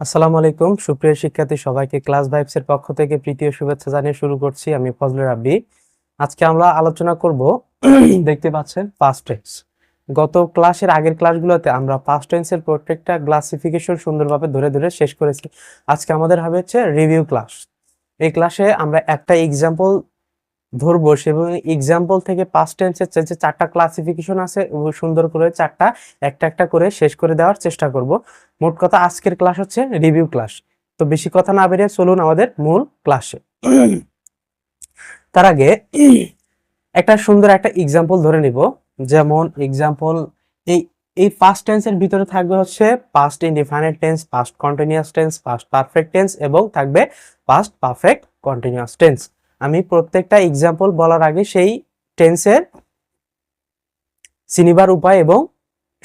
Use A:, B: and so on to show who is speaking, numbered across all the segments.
A: আসসালামু আলাইকুম। সুপ্রিয় শিক্ষার্থী, সবাইকে ক্লাস ভাইবস এর পক্ষ থেকে প্রীতি ও শুভেচ্ছা জানিয়ে শুরু করছি আমি ফজলুর রাব্বি আজকে আমরা আলোচনা করব দেখতে পাচ্ছেন পাস্ট টেন্স গত ক্লাসের আগের ক্লাসগুলোতে আমরা পাস্ট টেন্সের প্রত্যেকটা ক্লাসিফিকেশন সুন্দরভাবে ধরে ধরে শেষ করেছি। আজকে আমাদের হবে হচ্ছে রিভিউ ক্লাস এই ক্লাসে আমরা একটা এক্সাম্পল ধরবো এবং এক্সাম্পল থেকে পাস্ট টেন্সের যে চারটা ক্লাসিফিকেশন আছে সুন্দর করে চারটা, একটা একটা করে শেষ করে দেওয়ার চেষ্টা করব। মোট কথা আজকের ক্লাস হচ্ছে রিভিউ ক্লাস তো বেশি কথা না বেরিয়ে চলুন আমাদের মূল ক্লাসে তার আগে একটা সুন্দর একটা এক্সাম্পল ধরে নিব। যেমন এক্সাম্পল এই এই পাস্ট টেন্সের ভিতরে থাকবে হচ্ছে past indefinite tense past continuous tense past perfect tense এবং থাকবে পাস্ট পারফেক্ট কন্টিনিউয়াস টেন্স আমি প্রত্যেকটা এক্সাম্পল বলার আগে সেই টেন্সের চিনিবার উপায় এবং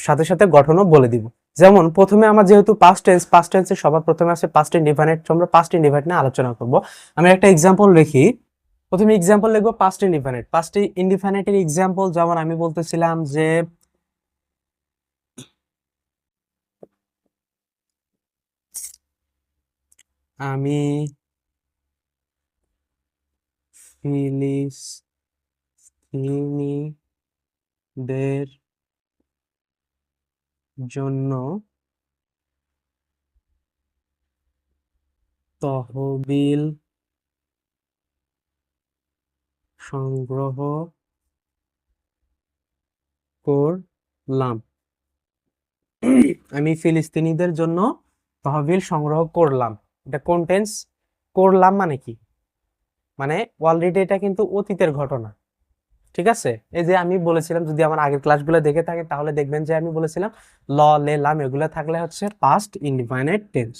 A: সাথে সাথে গঠনও বলে দিব। যেমন, প্রথমে আমার যেহেতু পাস্ট টেন্স পাস্ট টেন্সের সবার প্রথমে আছে পাস্ট ইনডিফাইনেট আমরা পাস্ট ইনডিফাইনেট নিয়ে আলোচনা করব। আমি একটা এক্সাম্পল লিখি। প্রথমে এক্সাম্পল লিখব পাস্ট ইনডিফাইনেট পাস্ট ইনডিফাইনেটের এক্সাম্পল যেমন আমি বলতেছিলাম যে, আমি ফিলিস্তিনিদের জন্য তহবিল সংগ্রহ করলাম। আমি ফিলিস্তিনিদের জন্য তহবিল সংগ্রহ করলাম। এটা কোন টেন্স করলাম মানে কি? মানে অলরেডি এটা কিন্তু অতীতের ঘটনা। ঠিক আছে? এই যে আমি বলেছিলাম, যদি আমার আগের ক্লাসগুলো দেখে থাকে, তাহলে দেখবেন যে আমি বলেছিলাম, ল, লে, লাম এগুলো থাকলে হচ্ছে পাস্ট ইনডিফাইনেট টেন্স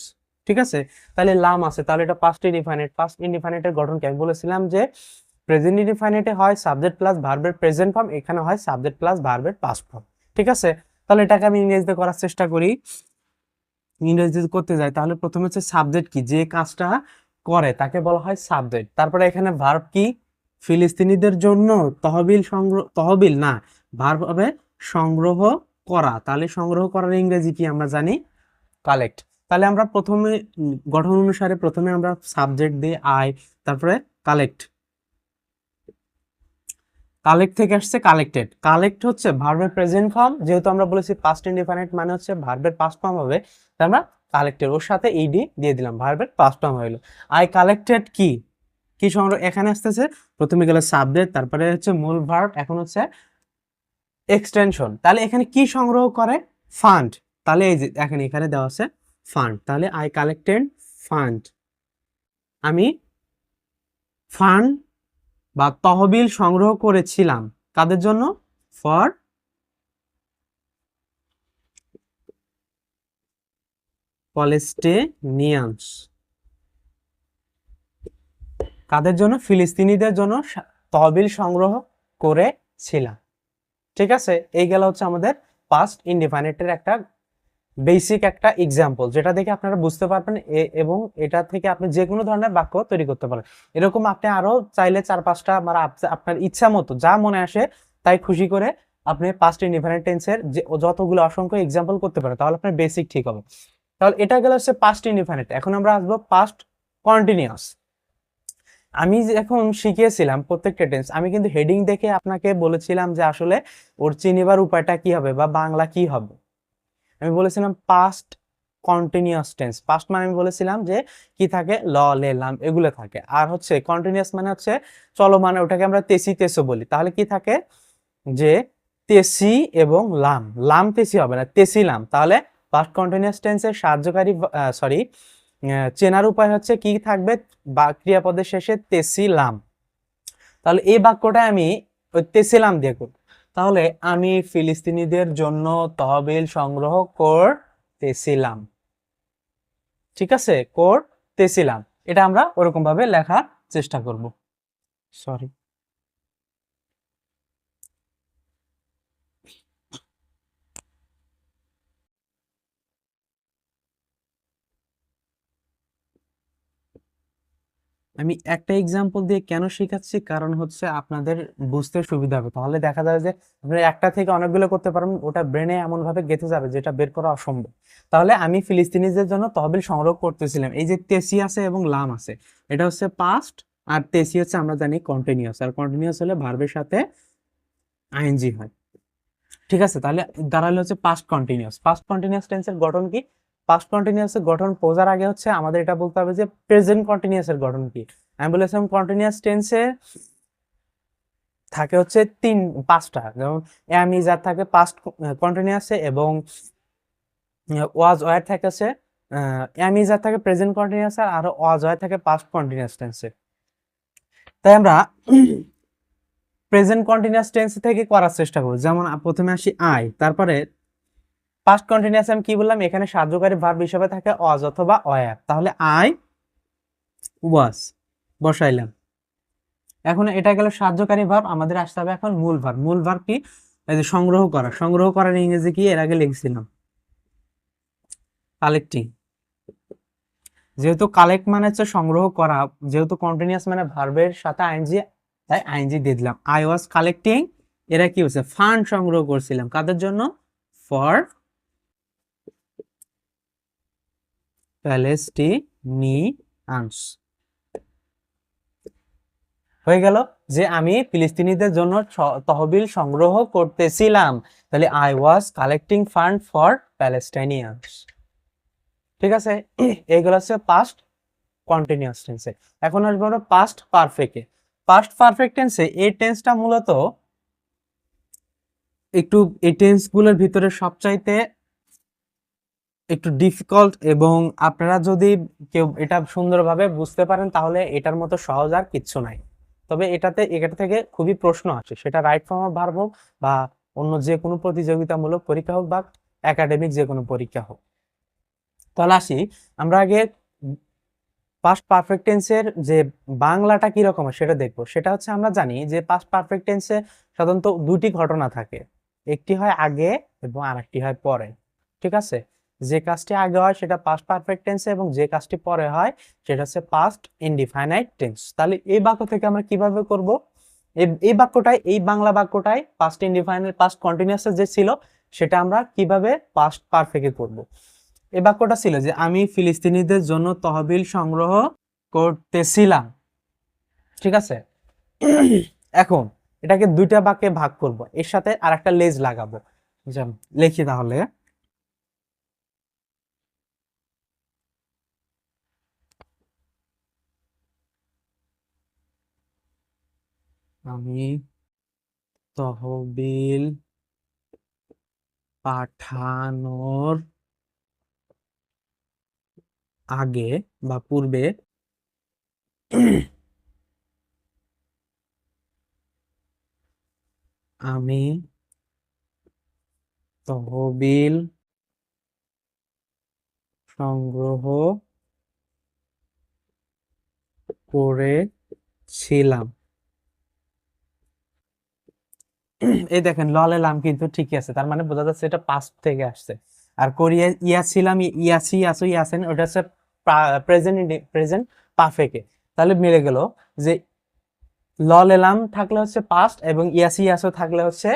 A: ঠিক আছে? তাহলে লাম আছে, তাহলে এটা পাস্ট ইনডিফাইনেট পাস্ট ইনডিফাইনেটের গঠন কি? আমি বলেছিলাম যে প্রেজেন্ট ইনডিফাইনেটে হয় সাবজেক্ট প্লাস ভার্বের প্রেজেন্ট ফর্ম এখানে হয় সাবজেক্ট প্লাস ভার্বের পাস্ট ফর্ম ঠিক আছে? তাহলে এটাকে আমি ইংরেজিতে করার চেষ্টা করি। ইংরেজিতে করতে যাই, তাহলে প্রথমে হচ্ছে সাবজেক্ট কি? যে কাজটা করে, তাকে বলা হয় সাবজেক্ট তারপরে এখানে ভার্ব কি? ফিলিস্তিনিদের জন্য তহবিল সংগ্রহ, তহবিল না ভার্ব হবে সংগ্রহ করা। তাহলে সংগ্রহ করার ইংরেজি কি আমরা জানি? কালেক্ট তাহলে আমরা প্রথমে, গঠন অনুসারে প্রথমে আমরা সাবজেক্ট দিয়ে আই তারপরে কালেক্ট কালেক্ট থেকে আসছে কালেক্টেড কালেক্ট হচ্ছে ভার্বের প্রেজেন্ট ফর্ম যেহেতু আমরা বলেছি পাস্ট ইনডিফাইনাইট মানে হচ্ছে ভার্বের পাস্ট ফর্ম হবে আমরা কালেক্টেড ওর সাথে ইডি দিয়ে দিলাম, ভার্বের পাস্ট ফর্ম হইল। আই কালেক্টেড কি? কি সংগ্রহ এখানে আসতেছে? প্রথমে গেলে সাবজেক্ট তারপরে হচ্ছে মূল ভার্ব এখন হচ্ছে এক্সটেনশন তাহলে এখানে কি সংগ্রহ করে? ফান্ড তাহলে এই যে এখানে এখানে দেওয়া আছে ফান্ড তাহলে আই কালেক্টেড ফান্ড আমি ফান্ড বা তহবিল সংগ্রহ করেছিলাম। কাদের জন্য? ফর পলেস্টেনিয়ান্স। কাদের জন্য? ফিলিস্তিনিদের জন্য তহবিল সংগ্রহ করেছিলাম। ঠিক আছে? এই গেল হচ্ছে আমাদের পাস্ট ইনডিফাইনেটের একটা বেসিক একটা এক্সাম্পল যেটা দেখে আপনারা বুঝতে পারবেন এবং এটা থেকে আপনি যে কোনো ধরনের বাক্য তৈরি করতে পারেন। এরকম আপনি আরও চাইলে চার পাঁচটা মানে আপ- আপনার ইচ্ছা মতো যা মনে আসে তাই খুশি করে আপনি পাস্ট ইনডিফাইনেট টেন্সের যে যতগুলো অসংখ্য এক্সাম্পল করতে পারেন, তাহলে আপনার বেসিক ঠিক হবে। তাহলে এটা গেল হচ্ছে পাস্ট ইনডিফাইনেট এখন আমরা আসব পাস্ট কন্টিনিউয়াস আমি এখন শিখিয়েছিলাম প্রত্যেকটা টেন্স আমি কিন্তু হেডিং দেখে আপনাকে বলেছিলাম যে আসলে ওর চিনিবার উপায়টা কি হবে বা বাংলা কি হবে। আমি বলেছিলাম পাস্ট কন্টিনিউয়াস টেন্স পাস্ট মানে আমি বলেছিলাম যে কি থাকে? ল, লে, লাম, এগুলো থাকে। আর হচ্ছে কন্টিনিউয়াস মানে হচ্ছে চলো মানে ওটাকে আমরা তেসি, তেসো বলি। তাহলে কি থাকে? যে তেসি এবং লাম। লাম তেসি হবে না, তেসি, লাম। তাহলে পাস্ট কন্টিনিউয়াস টেন্সের সাহায্যকারী সরি চেনার উপায় হচ্ছে কি থাকবে? বা ক্রিয়াপদের শেষে তেসিলাম। তাহলে এই বাক্যটা আমি তেসিলাম দিয়ে করব। তাহলে আমি ফিলিস্তিনিদের জন্য তহবিল সংগ্রহ করতেছিলাম ঠিক আছে? করতেছিলাম এটা আমরা ওরকম ভাবে লেখার চেষ্টা করব। সরি আমি একটা এক্সাম্পল দিয়ে কেন শেখাচ্ছি? কারণ হচ্ছে আপনাদের বুঝতে সুবিধা হবে। তাহলে দেখা যাবে যে আপনি একটা থেকে অনেকগুলো করতে পারবেন ওটা ব্রেনে এমন ভাবে গেঁথে যাবে যেটা বের করা অসম্ভব। তাহলে আমি ফিলিস্তিনিদের জন্য তহবিল সংগ্রহ করতেছিলাম। এই যে তেসি আছে এবং লাম আছে, এটা হচ্ছে পাস্ট আর তেসি হচ্ছে আমরা জানি কন্টিনিউয়াস আর কন্টিনিউয়াস হলে ভার্বের সাথে আইএনজি হয়। ঠিক আছে? তাহলে দাঁড়ালে হচ্ছে পাস্ট কন্টিনিউয়াস পাস্ট কন্টিনিউয়াস টেন্সের গঠন কি? পাস্ট কন্টিনিউয়াসের গঠন বোঝার আগে হচ্ছে আমাদের এটা বলতে হবে যে প্রেজেন্ট কন্টিনিউয়াসের গঠন কি? আমি বলেছিলাম টেন্সে থাকে হচ্ছে তিন, পাঁচটা। যেমন এম ইজ আর থাকে পাস্ট কন্টিনিউয়াসে এবং ওয়াজ ওয়ার থাকে হচ্ছে এম ইজ আর থাকে প্রেজেন্ট কন্টিনিউয়াস আর ওয়াজ ওয়ার থাকে পাস্ট কন্টিনিউয়াস টেন্সে তাই আমরা প্রেজেন্ট কন্টিনিউয়াস টেন্স থেকে করার চেষ্টা করব। যেমন প্রথমে আসি আই তারপরে পাস্ট কন্টিনিউয়াস আমি কি বললাম? এখানে সাহায্যকারী ভার্ব হিসেবে থাকে অজ অথবা অয়ার তাহলে আই ওয়াজ বসাইলাম। এখন এটা গেল সাহায্যকারী ভার্ব আমাদের আসতে হবে এখন মূল ভার্ব মূল ভার্ব কি? এই যে সংগ্রহ করা। সংগ্রহ করার ইংরেজি কি? এর আগে লিখছিলাম। কালেক্টিং যেহেতু কালেক্ট মানে হচ্ছে সংগ্রহ করা, যেহেতু কন্টিনিউয়াস মানে ভার্বের সাথে আইনজি তাই আইনজি দিয়ে দিলাম। আই ওয়াজ কালেক্টিং এরা কি হচ্ছে ফান্ড সংগ্রহ করছিলাম। কাদের জন্য? ফর প্যালেস্টিনিয়ানস হয়ে গেল যে আমি ফিলিস্তিনিদের জন্য তহবিল সংগ্রহ করতেছিলাম। তাহলে I was collecting fund for Palestinians ঠিক আছে? এইগুলো হচ্ছে পাস্ট কন্টিনিউয়াস টেন্সে এখন আসব আমরা পাস্ট পারফেক্টে পাস্ট পারফেক্ট টেন্সে এই টেন্সটা মূলত একটু এই টেন্সগুলোর ভিতরে সবচাইতে একটু ডিফিকাল্ট এবং আপনারা যদি কেউ এটা সুন্দরভাবে বুঝতে পারেন, তাহলে এটার মতো সহজ আর কিচ্ছু নাই। তবে এটাতে এটা থেকে খুবই প্রশ্ন আসে। সেটা রাইট ফর্ম অফ ভার্ব হোক বা অন্য যে কোনো প্রতিযোগিতামূলক পরীক্ষা হোক বা একাডেমিক যে কোনো পরীক্ষা হোক। তাহলে আসি, আমরা আগে পাস্ট পারফেক্ট টেন্সের যে বাংলাটা কি রকম হয় সেটা দেখব। সেটা হচ্ছে আমরা জানি যে পাস্ট পারফেক্ট টেন্সে সাধারণত দুটি ঘটনা থাকে। একটি হয় আগে এবং আরেকটি হয় পরে। ঠিক আছে? যে কাজটি আগে হয় সেটা পাস্ট পারফেক্ট টেন্সে এবং যে কাজটি পরে হয় সেটা হচ্ছে পাস্ট ইনডিফাইনাইট টেন্স তাহলে এই বাক্য থেকে আমরা কীভাবে করব? এই- বাক্যটাই, এই বাংলা বাক্যটাই পাস্ট ইনডিফাইনাইট পাস্ট কন্টিনিউয়াস যে ছিল, সেটা আমরা কীভাবে পাস্ট পারফেক্টে করব? এই বাক্যটা ছিল যে, আমি ফিলিস্তিনিদের জন্য তহবিল সংগ্রহ করতেছিলাম। ঠিক আছে? এখন এটাকে দুইটা বাক্যে ভাগ করব। এর সাথে আর একটা লেজ লাগাবো। যেমন লিখি তাহলে। আমি তহবিল পাঠানোর আগে বা পূর্বে আমি তহবিল সংগ্রহ করেছিলাম। এই দেখেন, ললে লাম কিন্তু ঠিকই আছে। তার মানে বোঝা যাচ্ছে এটা পাস্ট থেকে আসছে। আর কোরিয়া ইয়াছিলাম ইয়াছি আসো ইয়াছেন ওটা হচ্ছে প্রেজেন্ট প্রেজেন্ট পারফেক্টে তাহলে মিলে গেল যে লল এলাম থাকলে হচ্ছে পাস্ট এবং ইয়াসি, ইয়াসো থাকলে হচ্ছে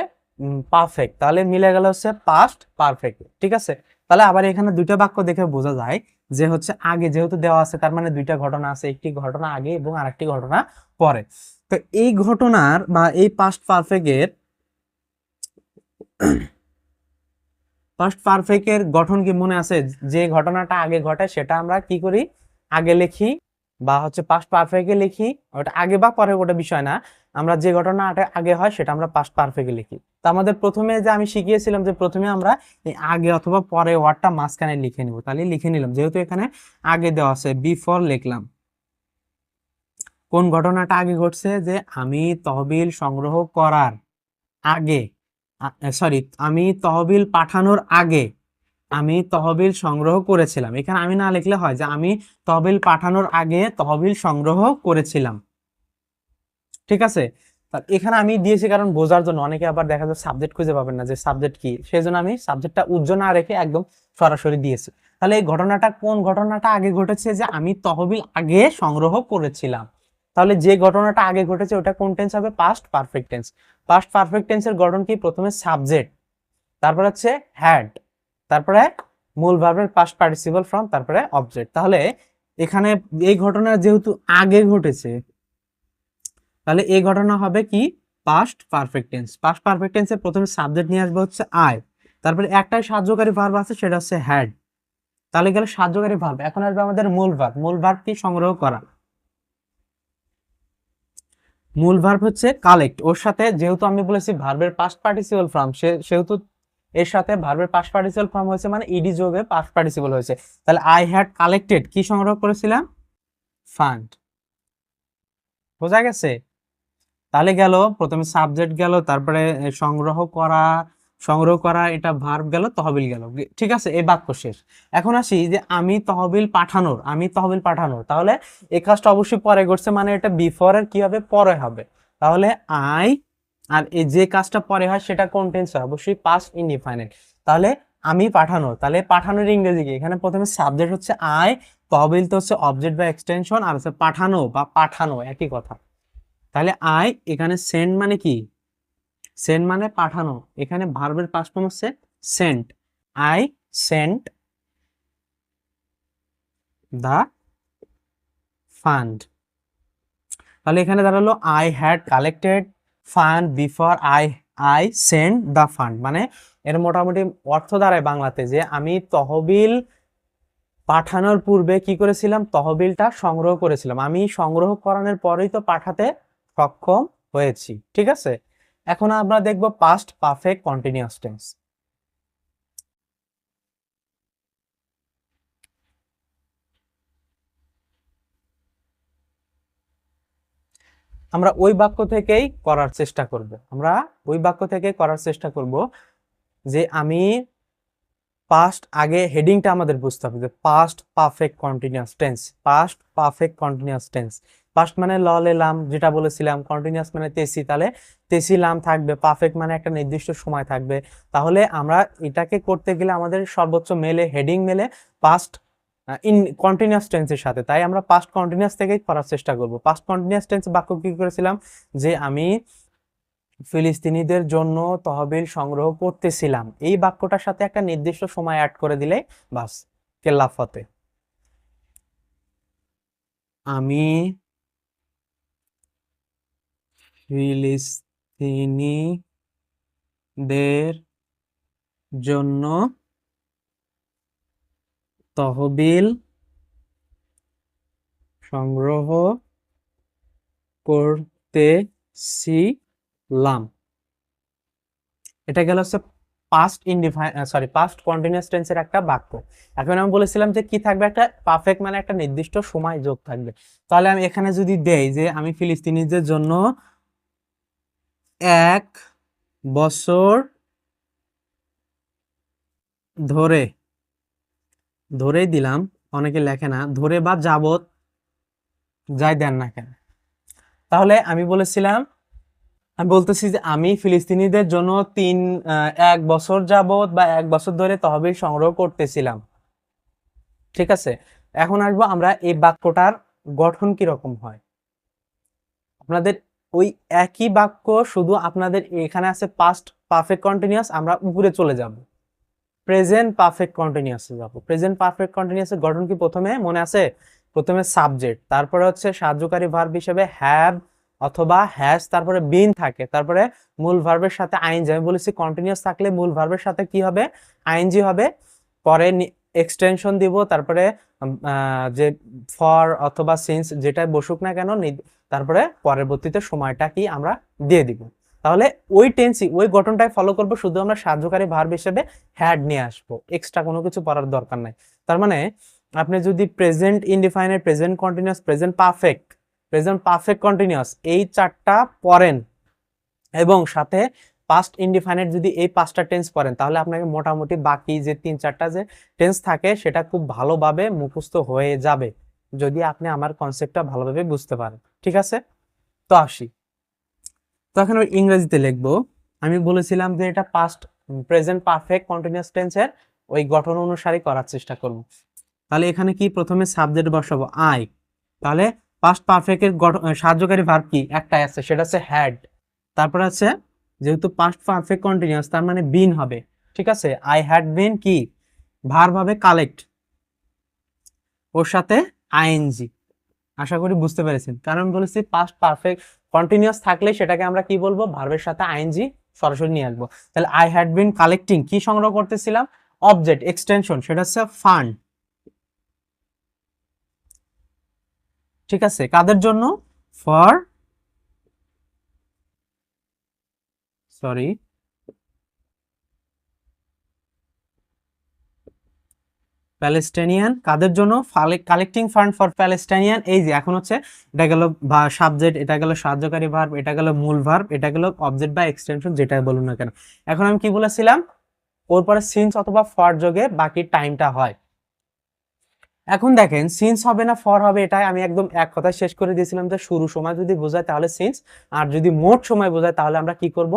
A: পারফেক্ট তাহলে মিলে গেল হচ্ছে পাস্ট পারফেক্ট ঠিক আছে? তাহলে আবার এখানে দুইটা বাক্য দেখে বোঝা যায় যে হচ্ছে আগে যেহেতু দেওয়া আছে, তার মানে দুইটা ঘটনা আছে, একটি ঘটনা আগে এবং আরেকটি ঘটনা পরে। তো এই ঘটনার বা এই পাস্ট পারফেক্টের পাস্ট পারফেক্টের গঠন কি মনে আছে? যে ঘটনাটা আগে ঘটে, সেটা আমরা কি করি? আগে লিখি বা হচ্ছে পাস্ট পারফেক্টে লিখি। ওটা আগে বা পরে ওটা বিষয় না। আমরা যে ঘটনা আগে- হয়, সেটা আমরা পাস্ট পারফেক্টে লিখি। তো আমাদের প্রথমে যে আমি শিখিয়েছিলাম যে প্রথমে আমরা আগে অথবা পরে ওয়ার্ডটা মাঝখানে লিখে নিব। তাহলে লিখে নিলাম। যেহেতু এখানে আগে দেওয়া আছে বিফোর লিখলাম। কোন ঘটনাটা আগে ঘটছে? যে আমি তহবিল সংগ্রহ করার আগে সরি আমি তহবিল পাঠানোর আগে আমি তহবিল সংগ্রহ করেছিলাম। এখানে আমি না লিখলে হয় যে আমি তহবিল পাঠানোর আগে তহবিল সংগ্রহ করেছিলাম। ঠিক আছে? এখানে আমি দিয়েছি কারণ বোঝার জন্য। অনেকে আবার দেখা যায় সাবজেক্ট খুঁজে পাবেন না যে সাবজেক্ট কি। সেই জন্য আমি সাবজেক্টটা উজ্জ্ব না রেখে একদম সরাসরি দিয়েছি। তাহলে এই ঘটনাটা কোন ঘটনাটা আগে ঘটেছে যে আমি তহবিল আগে সংগ্রহ করেছিলাম? তাহলে যে ঘটনাটা আগে ঘটেছে ওটা কোন টেন্স হবে? Past perfect tense past perfect টেন্সের গঠন কি? প্রথমে সাবজেক্ট তারপর হচ্ছে হ্যাড তারপরে মূল ভার্বের পাস্ট পার্টিসিপল ফ্রম তারপরে অবজেক্ট তাহলে এখানে এই ঘটনা যেহেতু আগে ঘটেছে, তাহলে এই ঘটনা হবে কি? Past perfect tense past perfect টেন্সের প্রথমে সাবজেক্ট নিয়ে আসবে হচ্ছে আই তারপরে একটাই সাহায্যকারী ভার্ব আছে, সেটা হচ্ছে হ্যাড তাহলে গেলে সাহায্যকারী ভার্ব এখন আসবে আমাদের মূল ভার্ব মূল ভার্ব কি? সংগ্রহ করা। মূল ভার্ব হচ্ছে কালেক্ট ওর সাথে যেহেতু আমি বলেছি ভার্বের পাস্ট পার্টিসিপল ফর্ম সেহেতু এর সাথে ভার্বের পাস্ট পার্টিসিপল ফর্ম হয়েছে মানে ইডি যোগে পাস্ট পার্টিসিপল হয়েছে। তাহলে আই হ্যাড কালেক্টেড কি সংগ্রহ করেছিলাম? ফান্ড বোঝা গেছে? তাহলে গেল, প্রথমে সাবজেক্ট গেল, তারপরে সংগ্রহ করা সংগ্রহ করা এটা ভার্ব গেল, তহবিল গেল। ঠিক আছে? এই বাক্য শেষ। এখন আসি যে আমি তহবিল পাঠানোর, আমি তহবিল পাঠানোর। তাহলে এই কাজটা অবশ্যই পরে ঘটছে মানে এটা বিফোর এর কি হবে? পরে হবে। তাহলে আই আর এই যে কাজটা পরে হয়, সেটা কোন টেন্স হয়? অবশ্যই পাস ইনডিফাইনেট তাহলে আমি পাঠানোর, তাহলে পাঠানোর ইংরেজি কি? এখানে প্রথমে সাবজেক্ট হচ্ছে আই তহবিল তো হচ্ছে অবজেক্ট বা এক্সটেনশন আর হচ্ছে পাঠানো বা পাঠানো, একই কথা। তাহলে আই এখানে সেন্ড মানে কি? সেন্ড মানে পাঠানো। এখানে ভার্বের পাস্ট ফর্ম হচ্ছে sent I sent the fund তাহলে এখানে দাঁড়াল I had collected fund before I I send the fund মানে এর মোটামুটি অর্থ দাঁড়ায় বাংলাতে যে আমি তহবিল পাঠানোর পূর্বে কি করেছিলাম? তহবিলটা সংগ্রহ করেছিলাম। আমি সংগ্রহ করানোর পরেই তো পাঠাতে সক্ষম হয়েছি। ঠিক আছে? এখন আমরা দেখব পাস্ট পারফেক্ট কন্টিনিউয়াস টেন্স আমরা ওই বাক্য থেকেই করার চেষ্টা করব। আমরা ওই বাক্য থেকে করার চেষ্টা করব যে আমি পাস্ট আগে হেডিংটা আমাদের বুঝতে হবে যে past perfect continuous tense past perfect continuous tense past মানে ল লেলাম যেটা বলেছিলাম কন্টিনিউয়াস মানে তেসি, তাহলে তেসি লাম থাকবে পারফেক্ট মানে একটা নির্দিষ্ট সময় থাকবে। তাহলে আমরা এটাকে করতে গেলে আমাদের সর্বোচ্চ মেলে হেডিং মেলে পাস্ট ইন কন্টিনিউয়াস টেন্সের সাথে। তাই আমরা পাস্ট কন্টিনিউয়াস থেকেই করার চেষ্টা করব। পাস্ট কন্টিনিউয়াস টেন্স বাক্য কি করেছিলাম? যে আমি ফিলিস্তিনিদের জন্য তহবিল সংগ্রহ করতেছিলাম। এই বাক্যটার সাথে একটা নির্দিষ্ট সময় অ্যাড করে দিলে বাস, কেল্লাফতে। আমি ফিলিস্তিনিদের জন্য তহবিল সংগ্রহ করতেছিলাম। এটা গেল হচ্ছে past indefinite sorry past continuous টেন্সের একটা বাক্য। এখন আমি বলেছিলাম যে কি থাকবে? একটা পারফেক্ট মানে একটা নির্দিষ্ট সময় যোগ থাকবে। তাহলে আমি এখানে যদি দেই যে আমি ফিলিস্তিনিদের জন্য এক বছর ধরে, ধরেই দিলাম, অনেকে লেখে না, ধরে বা যাবত যাই দেন না কেন। তাহলে আমি বলেছিলাম, আমি বলতেছি যে আমি ফিলিস্তিনিদের জন্য তিন এক বছর যাবত বা এক বছর ধরে তহবিল সংগ্রহ করতেছিলাম। ঠিক আছে? এখন আসব আমরা এই বাক্যটার গঠন কীরকম হয়। আপনাদের ওই একই বাক্য শুধু আপনাদের এখানে আছে পাস্ট পারফেক্ট কন্টিনিউয়াস আমরা উপরে চলে যাব। প্রেজেন্ট পারফেক্ট কন্টিনিউয়াসে যাব। প্রেজেন্ট পারফেক্ট কন্টিনিউয়াসের গঠন কি প্রথমে? মনে আছে? প্রথমে সাবজেক্ট তারপরে হচ্ছে সাহায্যকারী ভার্ব হিসেবে হ্যাভ অথবা হ্যাজ তারপরে বিন থাকে, তারপরে মূল ভার্বের সাথে আইনজি আমি বলেছি কন্টিনিউয়াস থাকলে মূল ভার্বের সাথে কি হবে? আইনজি হবে। পরে এক্সটেনশন দিব, তারপরে যে ফর অথবা সিন্স যেটা বসুক না কেন তারপরে পরবর্তীতে সময়টা কি আমরা দিয়ে দিব। তাহলে ওই টেন্সি ওই গঠনটাই ফলো করব, শুধু আমরা সাহায্যকারী ভার্ব হিসেবে হ্যাড নিয়ে আসব। এক্সট্রা কোনো কিছু পড়ার দরকার নাই। তার মানে আপনি যদি present indefinite present continuous present perfect present perfect continuous এই চারটা পড়েন, এবং সাথে পাস্ট ইনডিফাইনেট যদি এই পাঁচটা টেন্স পড়েন, তাহলে আপনাকে মোটামুটি বাকি যে তিন চারটা যে টেন্স থাকে, সেটা খুব ভালোভাবে মুখস্থ হয়ে যাবে, যদি আপনি আমার কনসেপ্টটা ভালোভাবে বুঝতে পারেন। ঠিক আছে? তো আসি। তো এখন ইংরেজিতে লিখব। আমি বলেছিলাম যে এটা পাস্ট প্রেজেন্ট পারফেক্ট কন্টিনিউয়াস টেন্সের ওই গঠন অনুসারে করার চেষ্টা করব। তাহলে এখানে কি প্রথমে সাবজেক্ট বসাবো? আই তাহলে পাস্ট পারফেক্টের সাহায্যকারী ভার্ব কি? একটাই আছে, সেটা হচ্ছে হ্যাড তারপর আছে যেহেতু পাস্ট পারফেক্ট কন্টিনিউয়াস তার মানে বিন হবে, ঠিক আছে? আই হ্যাড বিন কি? ভার্ব হবে কালেক্ট ওর সাথে আইএনজি আশা করি বুঝতে পেরেছেন। কারণ বলেছি পাস্ট পারফেক্ট কন্টিনিউয়াস থাকলে সেটাকে আমরা কি বলব? ভার্বের সাথে আইএনজি সরাসরি নিয়ে আসব। তাহলে আই হ্যাড বিন কালেক্টিং কি সংগ্রহ করতেছিলাম? অবজেক্ট এক্সটেনশন সেটা হচ্ছে ফান্ড ঠিক আছে? কাদের জন্য? ফর সরি প্যালেস্টাইনিয়ান কাদের জন্য? কালেক্টিং ফান্ড ফর প্যালেস্টাইনিয়ান এই যে, এখন হচ্ছে, এটা গেল বা সাবজেক্ট এটা গেল সাহায্যকারী ভার্ব এটা গেল মূল ভার্ব এটা গেল অবজেক্ট বা এক্সটেনশন যেটা বলুন না কেন। এখন আমি কি বলেছিলাম? ওর পরে সিন্স অথবা ফর যোগে বাকি টাইমটা হয়। এখন দেখেন সিন্স হবে না ফর হবে এটাই আমি একদম এক কথা শেষ করে দিয়েছিলাম যে শুরু সময় যদি বোঝায় তাহলে সিন্স আর যদি মোট সময় বোঝায় তাহলে আমরা কি করব?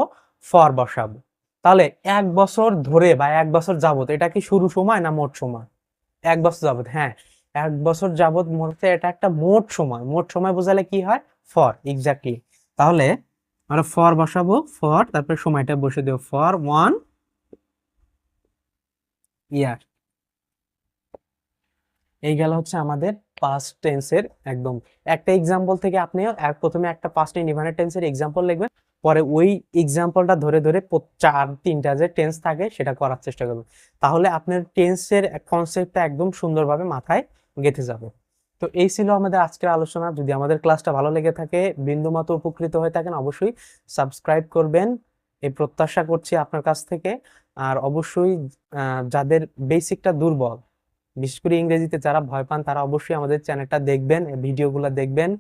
A: ফর বসাবো। তাহলে এক বছর ধরে বা এক বছর যাবত এটা কি শুরু সময় না মোট সময়? এক বছর যাবত হ্যাঁ। এক বছর যাবত মধ্যে এটা একটা মোট সময়। মোট সময় বোঝালে কি হয়? ফর এক্স্যাক্টলি তাহলে আমরা ফর বসাবো, ফর, তারপরে সময়টা বসে দেবো ফর ওয়ান ইয়ার এই গেল হচ্ছে আমাদের পাস্ট টেন্সের একদম। একটা এক্সাম্পল থেকে আপনি প্রথমে একটা পাস্ট ইনডিফাইনেট টেন্সের এক্সাম্পল লিখবেন। পরে ওই এক্সাম্পলটা ধরে ধরে চার, তিনটা যে টেন্স থাকে সেটা করার চেষ্টা করবেন। তাহলে আপনার টেন্সের কনসেপ্টটা একদম সুন্দরভাবে মাথায় গেঁথে যাবে। তো এই ছিল আমাদের আজকের আলোচনা। যদি আমাদের ক্লাসটা ভালো লেগে থাকে, বিন্দুমাত্র উপকৃত হয়ে থাকেন, অবশ্যই সাবস্ক্রাইব করবেন। এই প্রত্যাশা করছি আপনার কাছ থেকে। আর অবশ্যই যাদের বেসিকটা দুর্বল, বিশেষ করে ইংরেজিতে যারা ভয় পান, তারা অবশ্যই আমাদের চ্যানেলটা দেখবেন ভিডিওগুলো দেখবেন।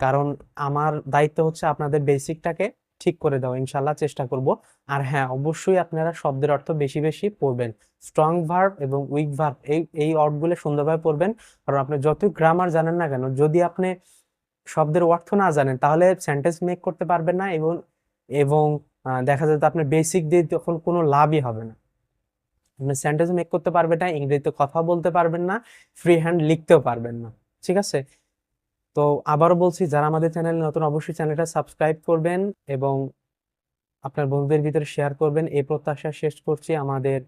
A: কারণ আমার দায়িত্ব হচ্ছে আপনাদের বেসিকটাকে ঠিক করে দেওয়া ইনশাল্লাহ চেষ্টা করব। আর হ্যাঁ অবশ্যই আপনারা শব্দের অর্থ বেশি বেশি পড়বেন। স্ট্রং ভার্ব এবং উইক ভার্ব, এই এই অর্থগুলো সুন্দরভাবে পড়বেন। কারণ আপনি যতই গ্রামার জানেন না কেন, যদি আপনি শব্দের অর্থ না জানেন, তাহলে সেন্টেন্স মেক করতে পারবেন না এবং এবং দেখা যায় আপনার বেসিক দিয়ে তখন কোনো লাভই হবে না। আপনি সেন্টেন্স মেক করতে পারবেন না, ইংরেজিতে কথা বলতে পারবেন না, ফ্রি হ্যান্ড লিখতেও পারবেন না। ঠিক আছে? তো আবারও বলছি, যারা আমাদের চ্যানেল নতুন, অবশ্যই চ্যানেলটা সাবস্ক্রাইব করবেন এবং আপনার বন্ধুদের ভিতরে শেয়ার করবেন। এই প্রত্যাশা শেষ করছি আমাদের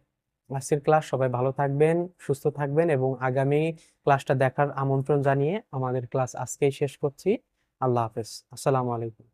A: আজকের ক্লাস সবাই ভালো থাকবেন, সুস্থ থাকবেন এবং আগামী ক্লাসটা দেখার আমন্ত্রণ জানিয়ে আমাদের ক্লাস আজকেই শেষ করছি। আল্লাহ হাফেজ। আসসালামু আলাইকুম।